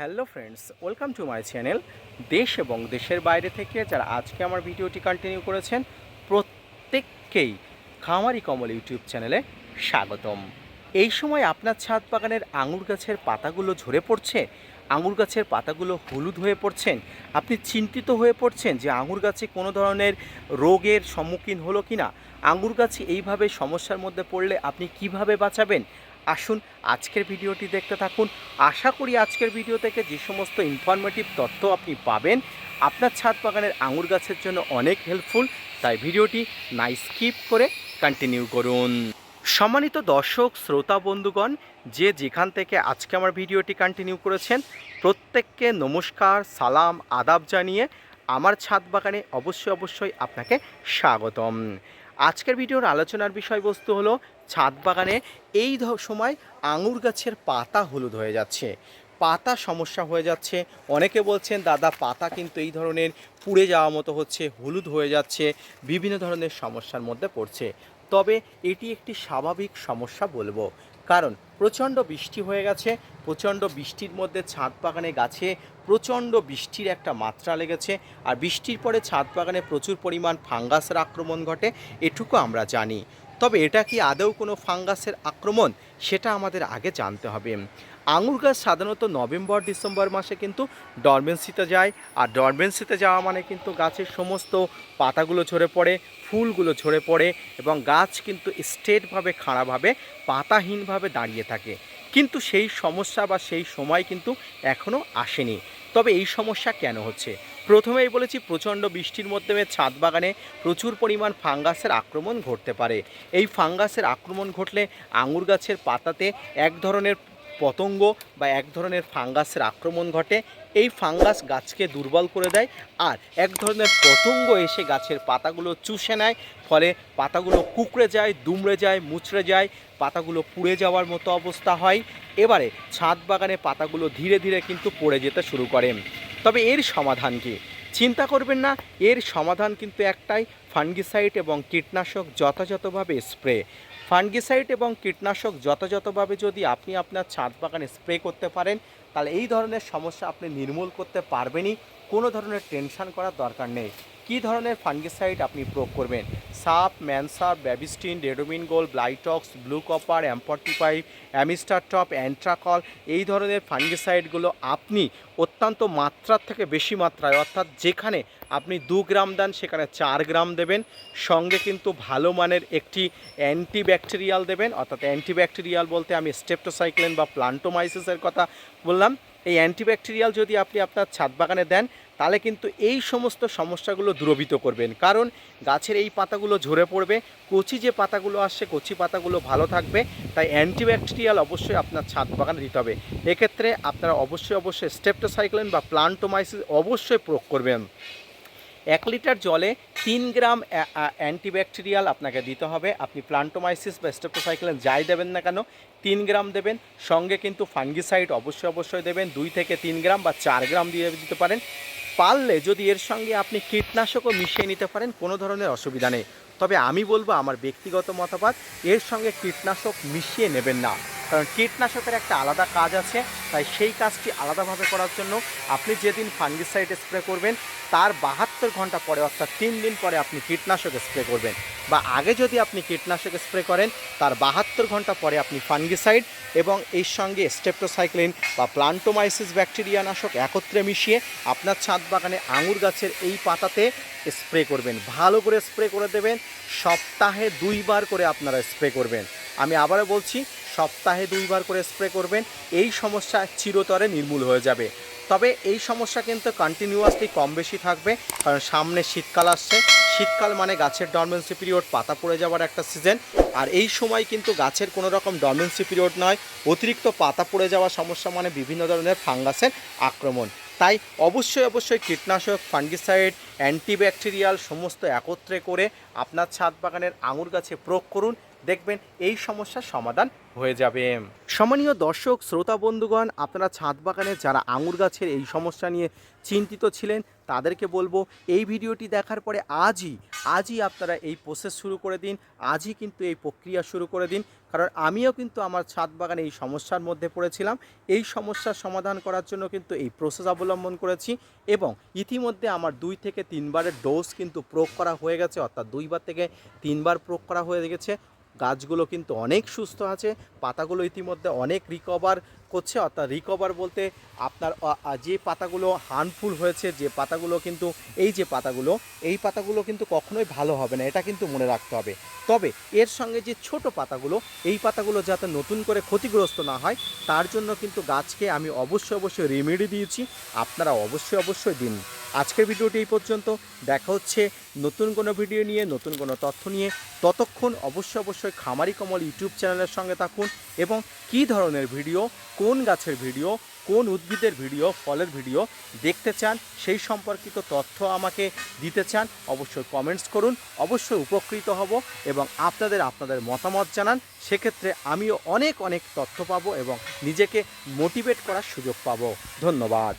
Hello friends, welcome to my channel দেশ এবং দেশের বাইরে থেকে যারা আজকে আমার ভিডিওটি কন্টিনিউ করেছেন, প্রত্যেককেই খামারি কমল ইউটিউব চ্যানেলে স্বাগতম। এই সময় আপনার ছাদ বাগানের আঙুর গাছের পাতাগুলো ঝরে পড়ছে, আঙুর গাছের পাতাগুলো হলুদ হয়ে পড়ছেন আপনি চিন্তিত হয়ে পড়ছেন যে আঙুর গাছে কোনো ধরনের রোগের সম্মুখীন হলো কি না আঙুর গাছে এইভাবে সমস্যার মধ্যে পড়লে আপনি কীভাবে বাঁচাবেন? আসুন আজকের ভিডিওটি দেখতে থাকুন। আশা করি আজকের ভিডিও থেকে যে সমস্ত ইনফরমেটিভ তথ্য আপনি পাবেন, আপনার ছাদ বাগানের আঙুর গাছের জন্য অনেক হেল্পফুল তাই ভিডিওটি নাই স্কিপ করে কন্টিনিউ করুন। সম্মানিত দর্শক, শ্রোতা, বন্ধুগণ, যে যেখান থেকে আজকে আমার ভিডিওটি কন্টিনিউ করেছেন, প্রত্যেককে নমস্কার, সালাম, আদাব জানিয়ে আমার ছাদ বাগানে অবশ্যই অবশ্যই আপনাকে স্বাগতম। আজকের ভিডিওর আলোচনার বিষয়বস্তু হলো ছাদ বাগানে এই সময় আঙুর গাছের পাতা হলুদ হয়ে যাচ্ছে। পাতা সমস্যা হয়ে যাচ্ছে। অনেকে বলছেন, দাদা, পাতা কিন্তু এই ধরনের পুড়ে যাওয়া মতো হচ্ছে, হলুদ হয়ে যাচ্ছে, বিভিন্ন ধরনের সমস্যার মধ্যে পড়ছে। তবে এটি একটি স্বাভাবিক সমস্যা বলব। কারণ প্রচণ্ড বৃষ্টি হয়ে গেছে, প্রচণ্ড বৃষ্টির মধ্যে ছাদ বাগানে গাছে প্রচণ্ড বৃষ্টির একটা মাত্রা লেগেছে, আর বৃষ্টির পরে ছাদ বাগানে প্রচুর পরিমাণ ফাঙ্গাসের আক্রমণ ঘটে, এটুকু আমরা জানি। তবে এটা কি আদৌ কোনো ফাঙ্গাসের আক্রমণ? সেটা আমাদের আগে জানতে হবে। আঙুর গাছ সাধারণত নভেম্বর, ডিসেম্বর মাসে কিন্তু ডরমেন্সিতে যায়, আর ডরমেন্সিতে যাওয়া মানে কিন্তু গাছের সমস্ত পাতাগুলো ঝরে পড়ে, ফুলগুলো ঝরে পড়ে, এবং গাছ কিন্তু স্টেটভাবে খাড়াভাবে, পাতাহীনভাবে দাঁড়িয়ে থাকে। কিন্তু সেই সমস্যা বা সেই সময় কিন্তু এখনও আসেনি। তবে এই সমস্যা কেন হচ্ছে? প্রথমেই বলেছি, প্রচণ্ড বৃষ্টির মাধ্যমে ছাদ বাগানে প্রচুর পরিমাণ ফাঙ্গাসের আক্রমণ ঘটতে পারে। এই ফাঙ্গাসের আক্রমণ ঘটলে আঙুর গাছের পাতাতে এক ধরনের পতঙ্গ বা এক ধরনের ফাঙ্গাসের আক্রমণ ঘটে। এই ফাঙ্গাস গাছকে দুর্বল করে দেয় আর এক ধরনের পতঙ্গ এসে গাছের পাতাগুলো চুষে নেয়। ফলে পাতাগুলো কুকড়ে যায়, দুমড়ে যায়, মুচড়ে যায়, পাতাগুলো পুড়ে যাওয়ার মতো অবস্থা হয়। এবারে ছাদ বাগানে পাতাগুলো ধীরে ধীরে কিন্তু পড়ে যেতে শুরু করে। তবে এর সমাধান কি? চিন্তা করবেন না, এর সমাধান কিন্তু একটাই, ফাঙ্গিসাইড এবং কীটনাশক যথাযথভাবে স্প্রে। ফাঙ্গিসাইড এবং কীটনাশক যথাযথভাবে যদি আপনি আপনার ছাদ বাগানে স্প্রে করতে পারেন, তাহলে এই ধরনের সমস্যা আপনি নির্মূল করতে পারবেনই। কোনো ধরনের টেনশান করার দরকার নেই। কী ধরনের ফাঙ্গিসাইড আপনি প্রয়োগ করবেন? সাপ ম্যানসার Bavistin Ridomil Gold, Blitox, Blue Copper অ্যাম্পটিফাইভ Amistar Top, Antracol, এই ধরনের ফাঙ্গিসাইডগুলো আপনি অত্যন্ত মাত্রার থেকে বেশি মাত্রায়, অর্থাৎ যেখানে আপনি দু গ্রাম দেন, সেখানে চার গ্রাম দেবেন। সঙ্গে কিন্তু ভালো মানের একটি অ্যান্টিব্যাকটেরিয়াল দেবেন, অর্থাৎ অ্যান্টিব্যাকটেরিয়াল বলতে আমি স্টেপটোসাইক্লিন বা প্লান্টোমাইসিসের কথা বললাম। এই অ্যান্টিব্যাকটেরিয়াল যদি আপনি আপনার ছাদ বাগানে দেন, তাহলে কিন্তু এই সমস্ত সমস্যাগুলো দূরবিত করবেন। কারণ গাছের এই পাতাগুলো ঝরে পড়বে, কচি যে পাতাগুলো আসছে, কচি পাতাগুলো ভালো থাকবে, তাই অ্যান্টিব্যাকটেরিয়াল অবশ্যই আপনার ছাদ বাগানে দিতে হবে। এক্ষেত্রে আপনারা অবশ্যই অবশ্যই স্টেপটোসাইক্লিন বা প্লান্টোমাইসিস অবশ্যই প্রয়োগ করবেন। এক লিটার জলে তিন গ্রাম অ্যান্টিব্যাকটেরিয়াল আপনাকে দিতে হবে। আপনি প্লান্টোমাইসিস বা স্টেপটোসাইক্লিন যাই দেবেন না কেন, তিন গ্রাম দেবেন। সঙ্গে কিন্তু ফাঙ্গিসাইড অবশ্যই অবশ্যই দেবেন। দুই থেকে তিন গ্রাম বা চার গ্রাম দিয়ে দিতে পারেন। পারলে যদি এর সঙ্গে আপনি কীটনাশকও মিশিয়ে নিতে পারেন, কোনো ধরনের অসুবিধা নেই। তবে আমি বলব আমার ব্যক্তিগত মতামত, এর সঙ্গে কীটনাশক মিশিয়ে নেবেন না। কারণ কীটনাশকের একটা আলাদা কাজ আছে, তাই সেই কাজটি আলাদাভাবে করার জন্য আপনি যেদিন ফাঙ্গিসাইড স্প্রে করবেন, তার বাহাত্তর ঘণ্টা পরে অর্থাৎ তিন দিন পরে আপনি কীটনাশক স্প্রে করবেন। বা আগে যদি আপনি কীটনাশক স্প্রে করেন, তার বাহাত্তর ঘণ্টা পরে আপনি ফাঙ্গিসাইড এবং এর সঙ্গে স্টেপটোসাইক্লিন বা প্লান্টোমাইসিস ব্যাকটেরিয়া নাশক একত্রে মিশিয়ে আপনার ছাদ বাগানে আঙুর গাছের এই পাতাতে স্প্রে করবেন, ভালো করে স্প্রে করে দেবেন, সপ্তাহে দুইবার করে আপনারা স্প্রে করবেন। আমি আবারও বলছি, সপ্তাহে দুইবার করে স্প্রে করবেন, এই সমস্যা চিরতরে নির্মূল হয়ে যাবে। তবে এই সমস্যা কিন্তু কন্টিনিউয়াসলি কম বেশি থাকবে, কারণ সামনে শীতকাল আসছে। শীতকাল মানে গাছের ডরমেন্সি পিরিয়ড পাতা পড়ে যাওয়ার একটা সিজন আর এই সময় কিন্তু গাছের কোনো রকম ডরমেন্সি পিরিয়ড নয়, অতিরিক্ত পাতা পড়ে যাওয়া সমস্যা মানে বিভিন্ন ধরনের ফাঙ্গাসের আক্রমণ। তাই অবশ্যই অবশ্যই কীটনাশক, ফাঙ্গিসাইড, অ্যান্টিব্যাকটেরিয়াল সমস্ত একত্রে করে আপনার ছাদ বাগানের আঙুর গাছে প্রয়োগ করুন। দেখবেন এই সমস্যার সমাধান হয়ে যাবে। সম্মানীয় দর্শক, শ্রোতা, বন্ধুগণ, আপনারা ছাদ বাগানে যারা আঙুর গাছের এই সমস্যা নিয়ে চিন্তিত ছিলেন তাদেরকে বলব, এই ভিডিওটি দেখার পরে আজই আজই আপনারা এই প্রসেস শুরু করে দিন, আজই কিন্তু এই প্রক্রিয়া শুরু করে দিন। কারণ আমিও কিন্তু আমার ছাদ বাগানে এই সমস্যার মধ্যে পড়েছিলাম। এই সমস্যার সমাধান করার জন্য কিন্তু এই প্রসেস অবলম্বন করেছি এবং ইতিমধ্যে আমার দুই থেকে তিনবারের ডোজ কিন্তু প্রয়োগ করা হয়ে গেছে, অর্থাৎ দুইবার থেকে তিনবার প্রয়োগ করা হয়ে গেছে। গাছগুলো কিন্তু অনেক সুস্থ আছে, পাতাগুলো ইতিমধ্যে অনেক রিকভার করছে, অর্থাৎ রিকভার বলতে আপনার যে পাতাগুলো হার্মফুল হয়েছে, যে পাতাগুলো কিন্তু, এই যে পাতাগুলো, এই পাতাগুলো কিন্তু কখনোই ভালো হবে না, এটা কিন্তু মনে রাখতে হবে। তবে এর সঙ্গে যে ছোট পাতাগুলো, এই পাতাগুলো যাতে নতুন করে ক্ষতিগ্রস্ত না হয়, তার জন্য কিন্তু গাছকে আমি অবশ্যই অবশ্যই রেমেডি দিয়েছি। আপনারা অবশ্যই অবশ্যই দিন। আজকের ভিডিওটি এই পর্যন্ত। দেখা হচ্ছে নতুন কোনো ভিডিও নিয়ে, নতুন কোনো তথ্য নিয়ে। ততক্ষণ অবশ্যই অবশ্যই খামারি কমল ইউটিউব চ্যানেলের সঙ্গে থাকুন এবং কী ধরনের ভিডিও কোন গাছের ভিডিও, কোন উদ্ভিদের ভিডিও, ফলের ভিডিও দেখতে চান, সেই সম্পর্কিত তথ্য আমাকে দিতে চান, অবশ্যই কমেন্টস করুন, অবশ্যই উপকৃত হব এবং আপনাদের আপনাদের মতামত জানান। সেক্ষেত্রে আমিও অনেক অনেক তথ্য পাবো এবং নিজেকে মোটিভেট করার সুযোগ পাবো। ধন্যবাদ।